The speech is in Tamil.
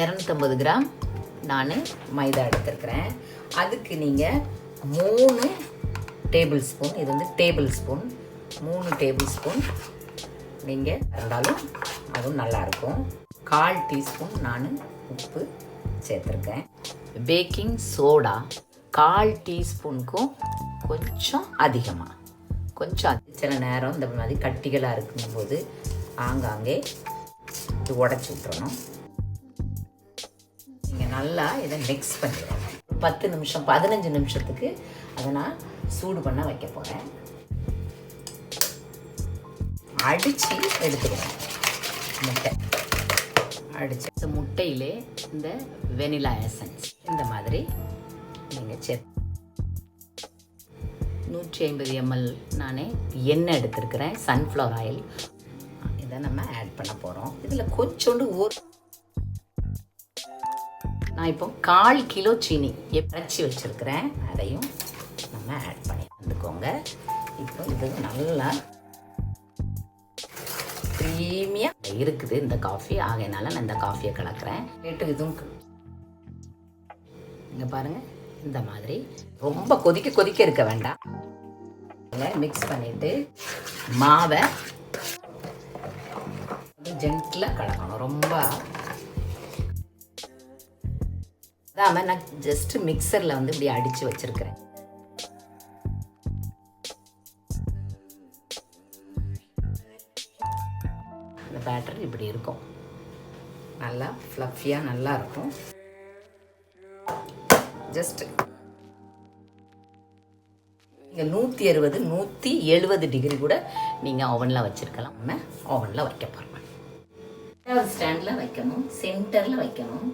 இரநூத்தம்பது கிராம் நான் மைதா எடுத்துருக்குறேன். அதுக்கு நீங்கள் மூணு டேபிள் ஸ்பூன் இது வந்து டேபிள் ஸ்பூன் மூணு டேபிள் ஸ்பூன் நீங்கள் இருந்தாலும் அதுவும் நல்லாயிருக்கும் கால் டீஸ்பூன் நான் உப்பு சேர்த்துருக்கேன். பேக்கிங் சோடா கால் டீஸ்பூனுக்கும் கொஞ்சம் அதிகமாக கொஞ்சம் சில நேரம் இந்த மாதிரி கட்டிகளாக இருக்கும்போது ஆங்காங்கே இது உடச்சி விட்டுறணும். நீங்கள் நல்லா இதை மிக்ஸ் பண்ணிடணும் பத்து நிமிஷம் பதினஞ்சு நிமிஷத்துக்கு அதை நான் சூடு பண்ண வைக்க போகிறேன் அடித்து எடுத்துக்கணும் முட்டை. அடித்து இந்த முட்டையிலே இந்த வெனிலா எசன்ஸ் இந்த மாதிரி நீங்கள் சேர்த்து நூற்றி ஐம்பது எம்எல் நானே எண்ணெய் எடுத்திருக்கிறேன் சன்ஃப்ளவர் ஆயில் இதை நம்ம ஆட் பண்ண போகிறோம் இதில் கொஞ்சோண்டு ஒரு நான் இப்போ கால் கிலோ சீனி எப்பச்சி வச்சுருக்கிறேன். அதையும் நம்ம ஆட் பண்ணி வந்துக்கோங்க. இப்போ இது நல்லா க்ரீமியாக இருக்குது இந்த காஃபி ஆகையினால நான் இந்த காஃபியை கலக்கிறேன். ரேட்டு இதுவும் இங்கே பாருங்கள் இந்த மாதிரி. ரொம்ப கொதிக்க கொதிக்க இருக்க வேண்டாம். மிக்ஸ் பண்ணிட்டு மாவை ஜென்டில் கலக்கணும். ரொம்ப அதாம நான் ஜஸ்ட் மிக்சரில் வந்து இப்படி அடித்து வச்சிருக்கிறேன். இந்த பேட்டர் இப்படி இருக்கும். நல்லா ஃப்ளஃபியாக நல்லா இருக்கும். ஜஸ்ட் நீங்கள் நூற்றி அறுபது நூற்றி எழுபது டிகிரி கூட நீங்கள் ஓவனில் வச்சுருக்கலாம். நம்ம ஓவனில் வைக்க போகிறோம் ஸ்டாண்டில் வைக்கணும். சென்டரில் வைக்கணும்.